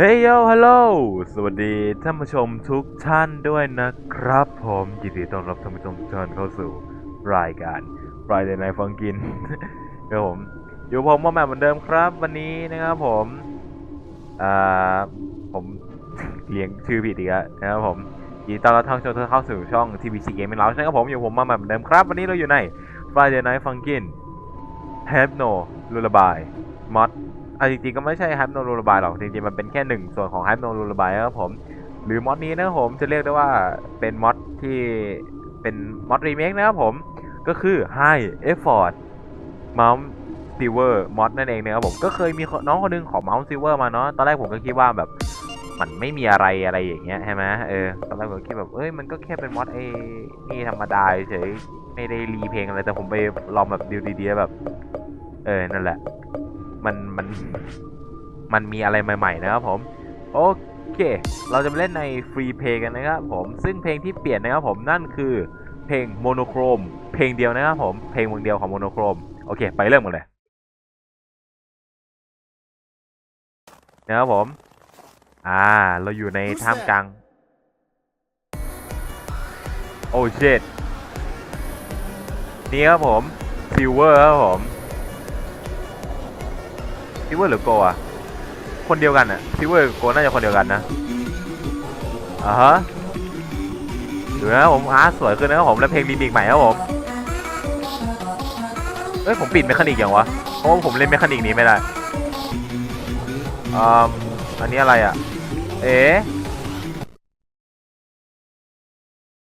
เฮ้ยโยฮัลโหล สวัสดีท่านผู้ชมทุกท่านด้วยนะครับ ผมยินดีต้อนรับท่านผู้ชมทุกท่านเข้าสู่รายการ Friday Night Funkin ครับผม อยู่ผมว่าแมเหมือนเดิมครับ วันนี้นะครับผมอ่าผมเลี้ยงชื่อผิดอีกแล้วนะครับผมยินดีต้อนรับท่านผู้ชมทุกท่านเข้าสู่ช่อง TVC Gaming Lounge นะครับผมอยู่ผมมาแมเหมือนเดิมครับ วันนี้เราอยู่ใน Friday Night Funkin Have No Lullaby Mod อะจริงๆก็ไม่ใช่ฮับโนรูลบายหรอกจริงๆมันเป็นแค่หนึ่งส่วนของไฮโนรูลบายครับผมหรือมอดนี้นะครับผมจะเรียกได้ว่าเป็นมอดที่เป็นมอดรีเมคนะครับผมก็คือ High Effort Mount Silver มอดนั่นเองนะครับผมก็เคยมีน้องคนหนึงของ Mount Silver มาเนาะตอนแรกผมก็คิดว่าแบบมันไม่มีอะไรอะไรอย่างเงี้ยใช่ไหมเออตอนแรกผมคิดแบบเอ้ยมันก็แค่เป็นมอดไอ้นี่ธรรมดาเฉยไม่ได้รีเพลงอะไรแต่ผมไปลองแบบดูดีๆแบบ เออนั่นแหละ มันมันมันมีอะไรใหม่ ๆ นะครับผม โอเค เราจะมาเล่นในฟรีเพลงกันนะครับผม ซึ่งเพลงที่เปลี่ยนนะครับผมนั่นคือเพลงโมโนโครม เพลงเดียวนะครับผม เพลงวงเดียวของโมโนโครม โอเค ไปเริ่มกันเลยนะครับผม อ่า เราอยู่ในท่ามกลาง โอ้เชดนี่ครับผมซิลเวอร์ครับผม ซิเวอร์หรือโกอะคนเดียวกันอะซิเวอร์โกน่าจะคนเดียวกันนะอ่าฮะดูนะผมอาร์สวยขึ้นนะครับผมแล้วเพลงรีมิกใหม่ครับผมเอ้ยผมปิดเมคานิกยังวะเพราะว่าผมเล่นเมคานิกนี้ไม่ได้อ่าอันนี้อะไรอะเอ๊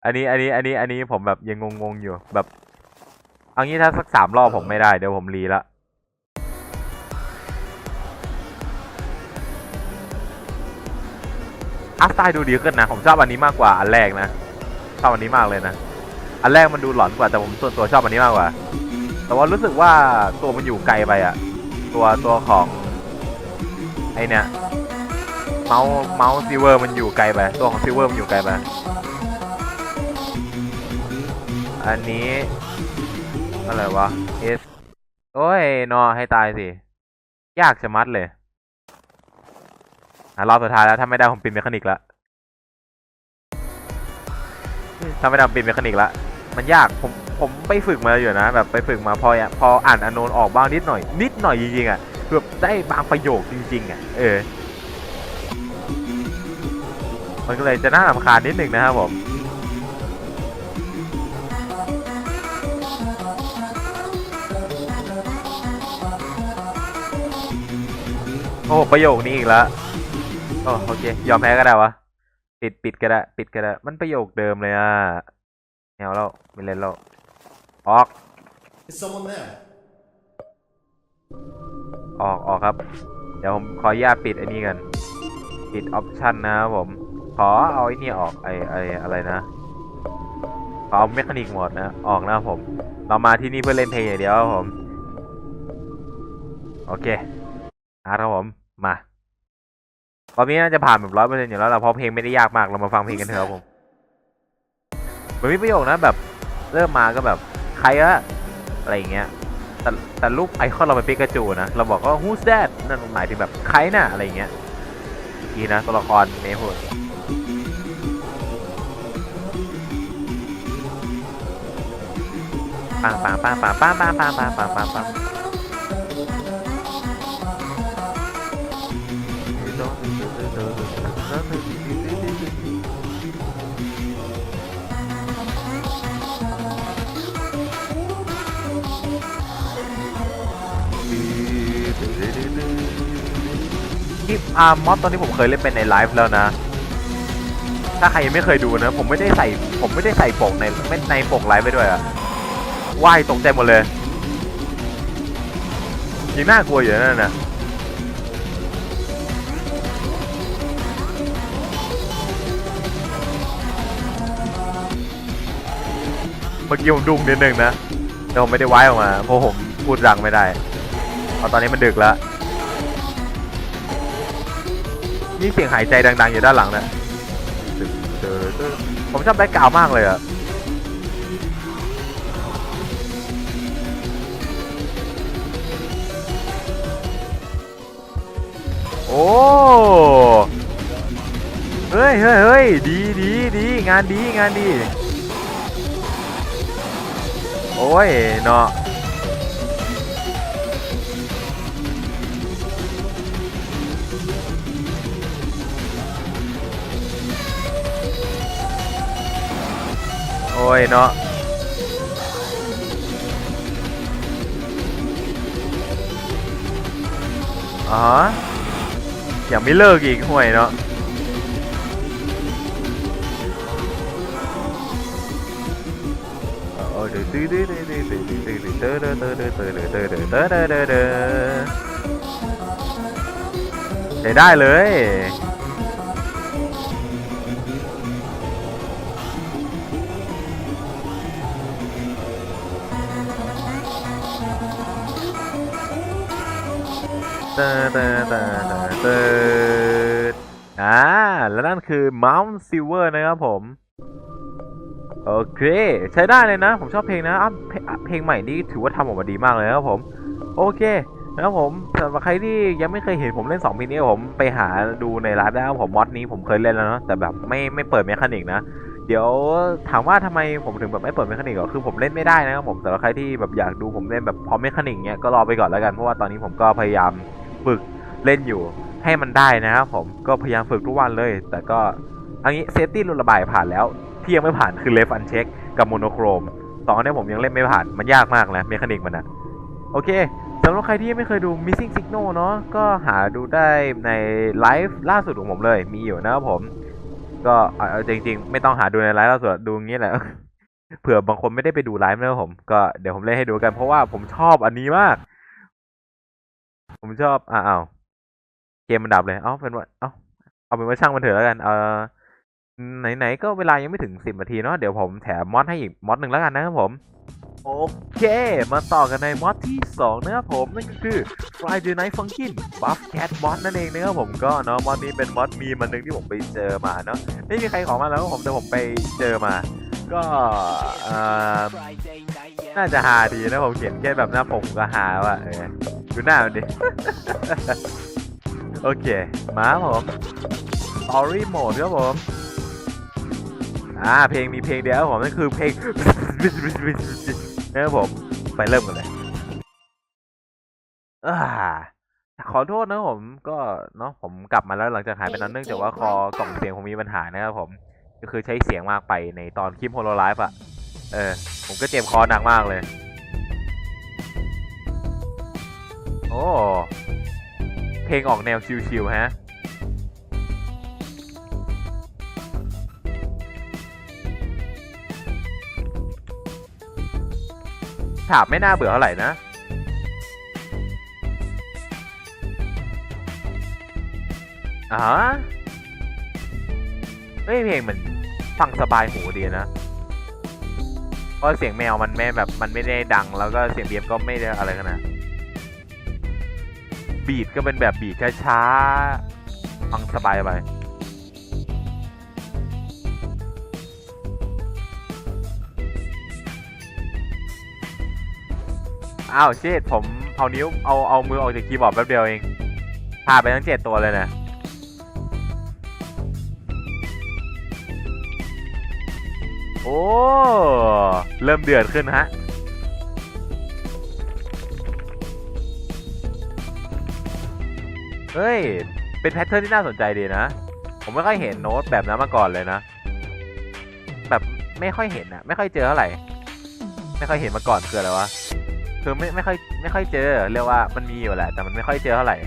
อันนี้อันนี้อันนี้อันนี้ผมแบบยังงงๆอยู่แบบเอางี้ถ้าสักสามรอบผมไม่ได้เดี๋ยวผมรีละ อาร์ตสไตล์ดูดีขึ้นนะ ผมชอบอันนี้มากกว่าอันแรกนะ ชอบอันนี้มากเลยนะ อันแรกมันดูหลอนกว่าแต่ผมส่วนตัวชอบอันนี้มากกว่า แต่ว่ารู้สึกว่าตัวมันอยู่ไกลไปอะตัวตัวของไอเนี่ยเมาส์เมาส์ซิเวอร์มันอยู่ไกลไปตัวของซิเวอร์มันอยู่ไกลไปอันนี้อะไรวะ S โอ้ยนอให้ตายสิ ยากชะมัดเลย อะรอบสุดท้ายแล้วถ้าไม่ได้ผมปิดเมคานิกละถ้าไม่ได้ผมปิดเมคานิกละมันยากผมผมไปฝึกมาอยู่นะ แบบไปฝึกมาพออะพออ่านอนโนนออกบ้างนิดหน่อย นิดหน่อยจริงๆอะคือแบบได้บางประโยคจริง ๆ อะ เออ มันก็เลยจะน่ารำคาญนิดหนึ่งนะครับผมโอ้ประโยคนี้อีกแล้ว โอ้โอเค ยอมแพ้ก็ได้วะ ปิดปิดก็ได้ ปิดก็ได้ มันประโยคเดิมเลยอะแนวเราไม่เล่นแล้วออก Is someone there? ออกออกครับ เดี๋ยวผมขออนุญาตปิดไอ้นี่กัน ปิดออปชันนะครับผม ขอเอาไอ้นี่ออกไอไออะไรนะ ขอเอาเมคานิกหมดนะ ออกนะครับผม เรามาที่นี่เพื่อเล่นเพลงอย่างเดียวครับผม โอเคอะครับผม มา ตอนนี้น่าจะผ่านแบบร้อยเปอร์เซ็นต์อยู่แล้วล่ะเพราะเพลงไม่ได้ยากมากเรามาฟังเพลงกันเถอะครับผมมันมีประโยคนะแบบเริ่มมาก็แบบใครอะอะไรอย่างเงี้ยแต่แต่รูปไอคอนเราเป็นปิกาจูนะเราบอกว่า who's that นั่นหมายถึงแบบใครน่ะอะไรอย่างเงี้ยดีนะตัวละครเนพูดปังปังปังปังปังปังปังปังปังปัง ที่อ่ามอสตอนนี้ผมเคยเล่นเป็นในไลฟ์แล้วนะ ถ้าใครยังไม่เคยดูนะ ผมไม่ได้ใส่ผมไม่ได้ใส่ปกในไม่ในปกไลฟ์ไปด้วยอะว่ายตกใจหมดเลยยังน่ากลัวอยู่นั่นน่ะเมื่อกี้ผมดุ้งนิดนึงนะแต่ผมไม่ได้ไว้ออกมาเพราะผมพูดดังไม่ได้เพราะตอนนี้มันดึกแล้ว นี่เสียงหายใจดังๆอยู่ด้านหลังนะผมชอบแบ็กกราวมากเลยอะโอโอ้เฮ้ยเฮ้ยเฮ้ยดีดีดีงานดีงานดี โอ้ยเนาะ อ้ยเนาะอ๋อยังไม่เลิกอีกห่วยเนาะโอ้ยตื้อตื้อตื้อตื้อตื้อตื้อตื้อตื้อตื้อตื้อตื้อตื้อตื้อตื้อตื้อตื้อตื้อตื้อใช้ได้เลยเตอเตอเตอ เตอเตออ่า แล้วนั่นคือ Mount Silver นะครับผม โอเค ใช้ได้เลยนะ ผมชอบเพลงนะอะเพลงอะเพลงใหม่นี่ถือว่าทำออกมาดีมากเลยนะครับผม โอเคนะครับผมสำหรับใครที่ยังไม่เคยเห็นผมเล่น2เพลงนี้ผมไปหาดูในไลฟ์ได้ครับผมมอดนี้ผมเคยเล่นแล้วเนาะแต่แบบไม่ไม่เปิดเมคานิกนะเดี๋ยวถามว่าทำไมผมถึงแบบไม่เปิดเมคานิกก็คือผมเล่นไม่ได้นะครับผมสำหรับใครที่แบบอยากดูผมเล่นแบบพร้อมเมคานิกเนี้ยก็รอไปก่อนแล้วกันเพราะว่าตอนนี้ผมก็พยายาม ฝึกเล่นอยู่ ให้มันได้นะครับผมก็พยายามฝึกทุกวันเลย แต่ก็เอันนี้เซฟตี้รุนระบายผ่านแล้ว ที่ยังไม่ผ่านคือเลฟอันเช็คกับโมโนโครมสองอันนี้ผมยังเล่นไม่ผ่านมันยากมากนะเมคานิกมันอะโอเคสำหรับใครที่ยังไม่เคยดู Missing Signal เนาะก็หาดูได้ในไลฟ์ล่าสุดของผมเลย มีอยู่นะครับผม ก็เอาจริง ๆ ไม่ต้องหาดูในไลฟ์ล่าสุดดูอย่างนี้แหละเผื่อบางคนไม่ได้ไปดูไลฟ์นะครับผม ก็เดี๋ยวผมเล่นให้ดูกันเพราะว่าผมชอบอันนี้มาก ผมชอบอ้าวเกมมันดับเลย เอ้าเป็นว่า เอ้าเอาเป็นว่าช่างมันเถอะแล้วกัน เออไหนๆก็เวลายังไม่ถึงสิบนาทีเนาะ เดี๋ยวผมแถมมอดให้อีกมอดหนึ่งแล้วกันนะครับผม โอเค มาต่อกันในมอดที่2นะครับผม นั่นก็คือ Friday Night Funkin' Buff Cat Mod นั่นเองนะครับผมก็เนาะมอดนี้เป็นมอดมีมันหนึ่งที่ผมไปเจอมาเนาะ ไม่มีใครขอมาแล้วผมแต่ผมไปเจอมา ก็เอ่อน่าจะหาดีนะผมเขียนแค่แบบหน้าผมก็หาว่ะเออ ดูหน้ามันดิ โอเค มาครับผม Story Mode ครับผม อ่า เพลงมีเพลงเดียวครับผมนั่นคือเพลงนะครับผม ไปเริ่มกันเลยอ่าขอโทษนะครับผมก็เนาะผมกลับมาแล้วหลังจากหายไปนั้นเนื่องจากว่าคอกล่องเสียงผมมีปัญหานะครับผม ก็คือใช้เสียงมากไปในตอนคลิปโฮโลไลฟ์อะเออ ผมก็เจ็บคอหนักมากเลย โอ้ เพลงออกแนวชิลๆฮะ ถามไม่น่าเบื่อเท่าไหร่นะอ๋อเฮ้ยเพลงมันฟังสบายหูดีนะเพราะเสียงแมวมันไม่แบบมันไม่ได้ดัง แล้วก็เสียงเบียมก็ไม่ได้อะไรกันนะ บีดก็เป็นแบบบีดช้าๆฟังสบายไปอ้าวเชิดผมเอานิ้วเอาเอามือออกจากคีย์บอร์ดแป๊บเดียวเองพาไปทั้งเจ็ดตัวเลยนะโอ้ เริ่มเดือดขึ้นฮะ เฮ้ย เป็นแพทเทิร์นที่น่าสนใจดีนะ ผมไม่ค่อยเห็นโน้ตแบบนั้นมาก่อนเลยนะ แบบไม่ค่อยเห็นอะไม่ค่อยเจอเท่าไหร่ ไม่ค่อยเห็นมาก่อนคืออะไรวะ คือไม่ไม่ค่อยไม่ค่อยเจอ เรียกว่ามันมีอยู่แหละ แต่มันไม่ค่อยเจอเท่าไหร่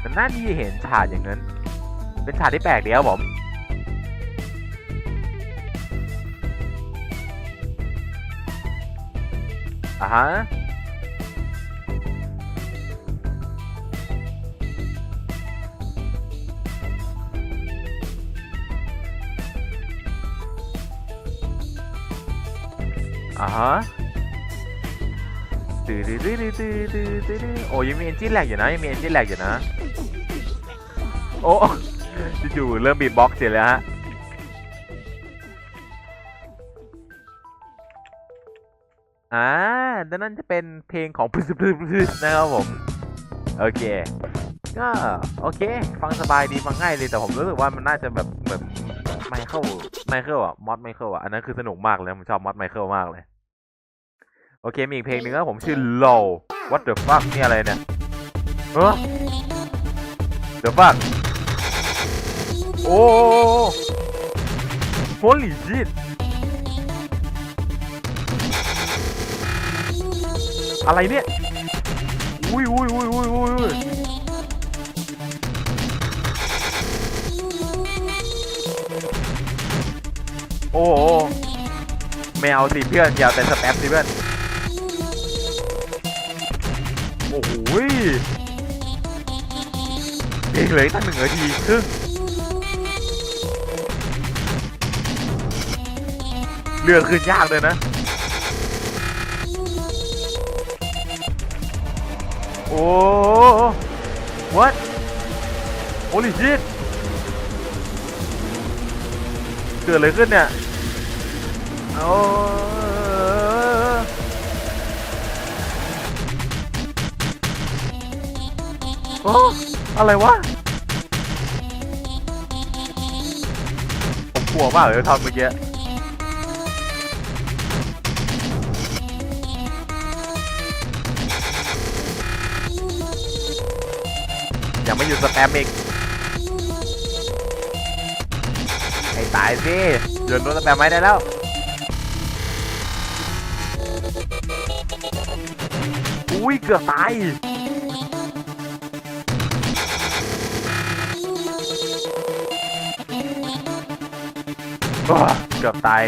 แต่น่าที่เห็นฉากอย่างนั้น เป็นฉากที่แปลกดีครับผมอ่าฮะ อ่าฮะตื้อตื้อตื้อตื้อตื้อตื้อโอ้ยังมีเอนจินแหลกอยู่นะยังมีเอนจินแหลกอยู่นะ โอ้จู่ๆเริ่มบีบบ็อกซ์เสร็จแล้วฮะอ่าดังนั้นจะเป็นเพลงของพึ s พ p ึ s นะครับผม โอเค ก็โอเค ฟังสบายดีฟังง่ายดีแต่ผมรู้สึกว่ามันน่าจะแบบเหมือนไมเคิลไมเคิลอะมอสไมเคิลอะอันนั้นคือสนุกมากเลย ผมชอบมอสไมเคิลมากเลย โอเค มีอีกเพลงหนึ่งก็ผมชื่อ Low What the fuck นี่อะไรเนี่ยเออ The fuck โอ้ Holy shit อะไรเนี่ย อุ้ยอุ้ยอุ้ยอุ้ยอุ้ยอุ้ยโอ้โหไม่เอาสิเพื่อนอย่าเอาแต่สแปมสิเพื่อน เพลงเหลยตั้งหนึ่งนาทีครึ่งเรือขึ้นยากเลยนะโอ้ what holy shit เกิดอะไรขึ้นเนี่ยเอ โอ้อะไรวะ ผมกลัวมากเลยทำเมื่อกี้ยังไม่หยุดสแปมอีกไอ้ตายสิหยุดโดนสแปมไม่ได้แล้วอุ้ยเกือบตาย โอ้เกือบตาย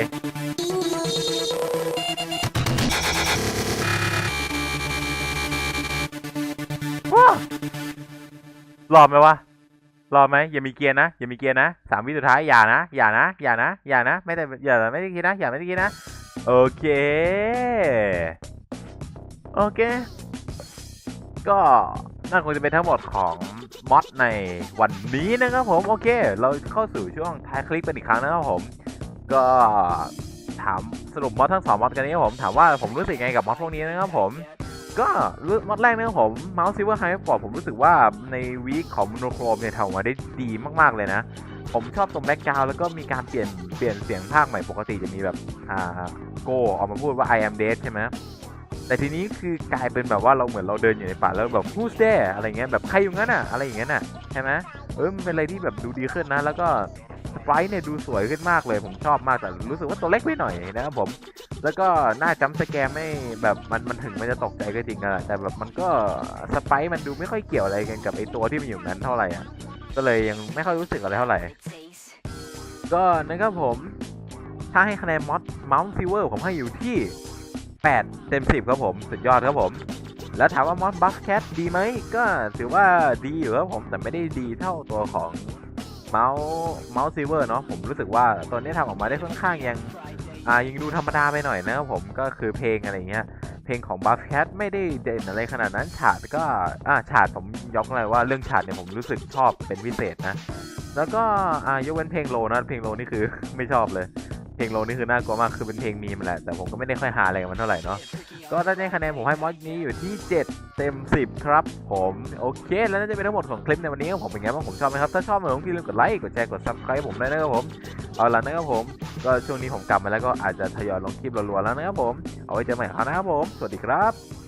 ว้าวรอดไหมวะรอไหมอย่ามีเกียร์นะอย่ามีเกียร์นะสามวิสุดท้ายอย่านะอย่านะอย่านะอย่านะไม่ได้อย่าไม่ได้คิดนะอย่าไม่ได้คิดนะโอเคโอเค ก็นั่นคงจะเป็นทั้งหมดของมอดในวันนี้นะครับผมโอเค เราเข้าสู่ช่วงท้ายคลิปเป็นอีกครั้งนะครับผม ก็ถามสรุปมอดทั้งสองมอดกันนี้ผมถามว่าผมรู้สึกไงกับมอดพวกนี้นะครับผมก็มอดแรกนะครับผมเมาส์ซิเวอร์ไฮฟอร์ดผมรู้สึกว่าในวีคของมโนโครมเนี่ยทำออกมาได้ดีมากๆเลยนะ ผมชอบตรงแบ็กกราวแล้วก็มีการเปลี่ยนเปลี่ยนเสียงภาคใหม่ปกติจะมีแบบอ่าโกออกมาพูดว่า I am dead ใช่ไหมแต่ทีนี้คือกลายเป็นแบบว่าเราเหมือนเราเดินอยู่ในป่าแล้วแบบ who's there อะไรเงี้ยแบบใครอยู่งั้นอะอะไรอย่างเงี้ยน่ะใช่ไหม เออมันเป็นอะไรที่แบบดูดีขึ้นนะ แล้วก็สไปร์เนี่ยดูสวยขึ้นมากเลย ผมชอบมากแต่รู้สึกว่าตัวเล็กไปหน่อยนะครับผม แล้วก็หน้าจัมสแกมไม่แบบมันมันถึงมันจะตกใจก็จริงอะแต่แบบมันก็สไปร์มันดูไม่ค่อยเกี่ยวอะไรกันกับไอตัวที่มันอยู่นั้นเท่าไหร่อะก็เลยยังไม่ค่อยรู้สึกอะไรเท่าไหร่ ก็นะครับผมถ้าให้คะแนนมอสเมาส์ซิเวอร์ผมให้อยู่ที่ 8 เต็ม 10 ครับผม สุดยอดครับผม แล้วถามว่ามอสบัฟแคทดีไหมก็ถือว่าดีอยู่ครับผมแต่ไม่ได้ดีเท่าตัวของเมาส์เมาส์ซิเวอร์เนาะผมรู้สึกว่าตัวนี้ทำออกมาได้ค่อนข้างยังอ่ายังดูธรรมดาไปหน่อยนะครับผมก็คือเพลงอะไรเงี้ยเพลงของ Buff Cat ไม่ได้เด่นอะไรขนาดนั้นฉาดก็อ่าฉาดผมยกเลยว่าเรื่องฉาดเนี่ยผมรู้สึกชอบเป็นพิเศษนะ แล้วก็อ่ายกเว้นเพลงโลนะเพลงโลนี่คือไม่ชอบเลย เพลงโลนี่คือน่ากลัวมากคือเป็นเพลงมีมแหละ แต่ผมก็ไม่ได้ค่อยหาอะไรกับมันเท่าไหร่เนาะก็ถ้าให้คะแนนผมให้มอสนี้อยู่ที่ 7 เต็ม 10 ครับผมโอเค แล้วน่าจะเป็นทั้งหมดของคลิปในวันนี้ผมเป็นไงบ้างผมชอบไหมครับ ถ้าชอบอย่าลืมกดไลค์กดแชร์กด subscribe ผมด้วยนะครับผมเอาละนะครับผม ก็ช่วงนี้ผมกลับมาแล้วก็อาจจะทยอยลงคลิปรัวๆแล้วนะครับผมเอาไว้เจอใหม่คราวหน้าครับผมสวัสดีครับ